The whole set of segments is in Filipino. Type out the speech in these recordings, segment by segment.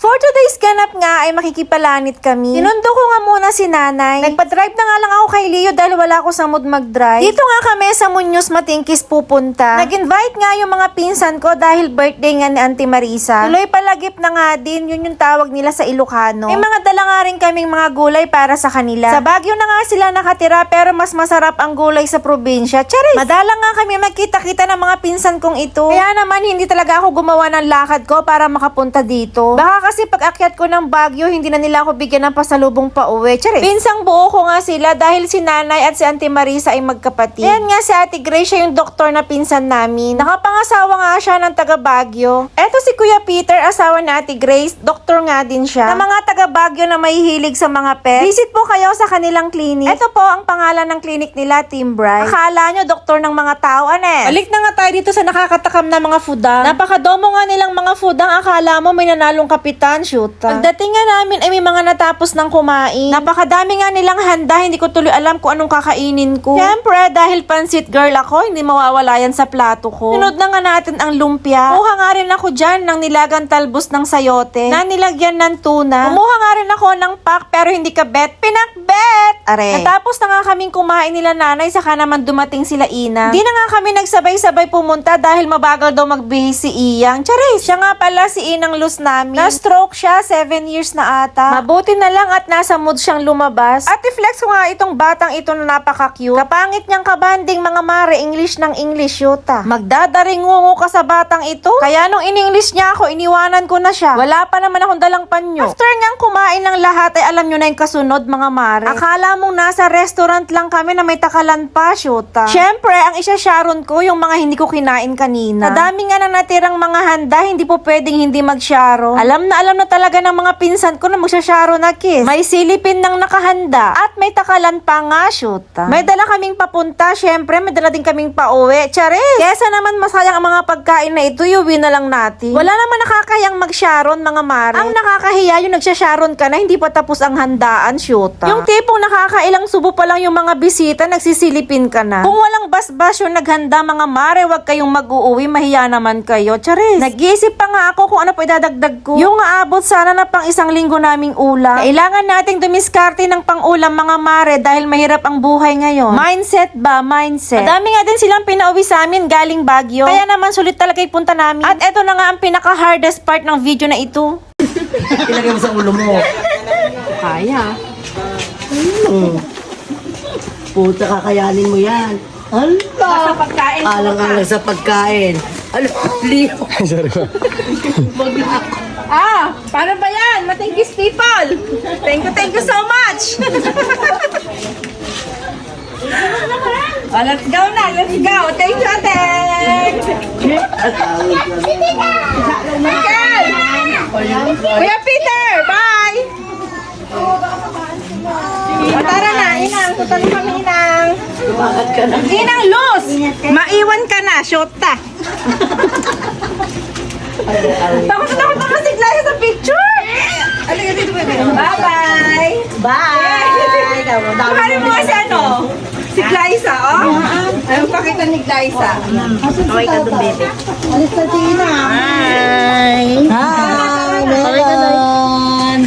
For today's ganap nga ay makikipalanit kami. Sinundo ko si nanay. Nagpa-drive na nga lang ako kay Leo dahil wala ako sa mood mag-drive. Dito nga kami sa Muñoz Matingkis pupunta. Nag-invite nga yung mga pinsan ko dahil birthday nga ni Auntie Marisa. Tuloy palagip na nga din, yun yung tawag nila sa Ilocano. May mga dala nga rin kaming mga gulay para sa kanila. Sa Baguio na nga sila nakatira pero mas masarap ang gulay sa probinsya. Charis! Madalang nga kami magkita-kita ng mga pinsan kong ito. Kaya naman hindi talaga ako gumawa ng lakad ko para makapunta dito. Baka kasi pag akyat ko ng Baguio, hindi na nila ako bigyan ng pasalubong pa uwi. Charis! Pinsang buo ko nga sila dahil si nanay at si Auntie Marisa ay magkapatid. Ayan nga si Ate Grace, siya yung doktor na pinsan namin. Nakapangasawa nga siya ng taga Baguio. Eto si Kuya Peter, asawa ni Ate Grace, doktor nga din siya. Sa mga taga Baguio na may hilig sa mga pet, visit po kayo sa kanilang clinic. Ito po ang pangalan ng clinic nila, Team Bright. Akala nyo, doktor ng mga tao, anes. Balik na nga tayo dito sa nakakatakam na mga fudang. Napakadomo nga nilang mga fudang. Akala mo may nanalong kapitan, shoot. Pagdating nga namin ay may mga natapos ng kumain. Napakadami nga nilang handa. Hindi ko tuloy alam kung anong kakainin ko. Siyempre, dahil pansit girl ako, hindi mawawala yan sa plato ko. Sunod na nga natin ang lumpia. Kumuha nga rin ako dyan ng nilagang talbos ng sayote na nilagyan ng tuna. Kumuha nga rin ako ng pak pero hindi ka bet. Pinakbet! Are. Natapos na nga kaming kumain nila nanay saka naman dumating sila ina. Di na nga kami nagsabay-sabay pumunta dahil mabagal daw magbihis si Iyang. Charis! Siya nga pala si Inang Luz namin. Na-stroke siya, 7 years na ata. Mabuti na lang at nasa mood siyang lumabas. At i-flex ko nga itong batang ito na napaka-cute. Kapangit niyang kabanding mga mare, English ng English yuta. Magdadaringungo ka sa batang ito. Kaya nung in-English niya ako, iniwanan ko na siya. Wala pa naman akong dalang panyo. After niyang kumain ng lahat, ay alam niyo na yung kasunod mga mare. Akala mong nasa restaurant lang kami na may takalan pa, syuta. Siyempre, ang isa Sharon ko, yung mga hindi ko kinain kanina. Sa dami nga na natirang mga handa, hindi po pwedeng hindi mag-Sharon. Alam na alam na talaga ng mga pinsan ko na magsha-Sharon na kiss. May silipin ng nakahanda at may takalan pa nga, syuta. May dala kaming papunta, syempre, may dala din kaming pauwi. Charis! Kesa naman masayang ang mga pagkain na ito, yuwi na lang natin. Wala naman nakakayang mag-Sharon, mga mare. Ang nakakahiya yung nagsha-Sharon ka na hindi pa tapos ang handaan, syuta. Yung tipong nakakailang subo pa lang yung mga bisita, nagsisilipin ka na. Kung walang bas-bas yung naghanda, mga mare, wag kayong mag-uuwi, mahiya naman kayo. Charis! Nag-iisip pa nga ako kung ano pa idadagdag ko. Yung aabot sana na pang isang linggo naming ulam. Kailangan nating dumiskarte ng pang-ulam, mga mare, dahil mahirap ang buhay ngayon. Mindset ba? Mindset. Madami nga din silang pinauwi sa amin galing Baguio. Kaya naman sulit talaga ipunta namin. At eto na nga ang pinaka-hardest part ng video na ito. Ilagay mo sa ulo mo. Kaya. Hmm. Puta, kakayanin mo yan. Hala! Sa pagkain. Alang-alang sa pagkain. Ano, Leo? Ah, paano ba yan? Matingkis people. Thank you, thank you so much. oh, let's go na, let's go. Thank you, ate. Michael! Kuya Peter, bye! O tara na, inang. Punta na kami, inang. Bakit ka na? Inang Luz! Maiwan ka na, shota. Takot na takot na si Glyza sa picture! Bye-bye! Bye! Pakari mo kasi ano? Si Glyza, oh? Ayaw pakita ni Glyza. Okay ka doon, baby. Hi! Hi! Meron!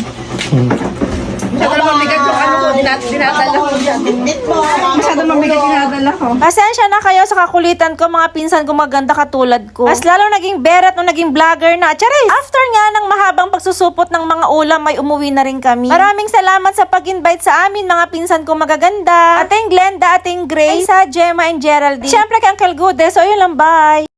Masyado mabigat yung ano ko, dinat- dinadala ko. Masyado mabigat yung dinadala ko. Pasensya na kayo sa kakulitan ko, mga pinsan ko maganda katulad ko. Mas lalo naging beret nung naging vlogger na. Charis! After nga ng mahabang pagsusupot ng mga ulam, may umuwi na rin kami. Maraming salamat sa pag-invite sa amin, mga pinsan ko magaganda. Ating Glenda, ating Grace, sa Gemma and Geraldine. Siyempre kay Uncle Gude, so yun lang, bye!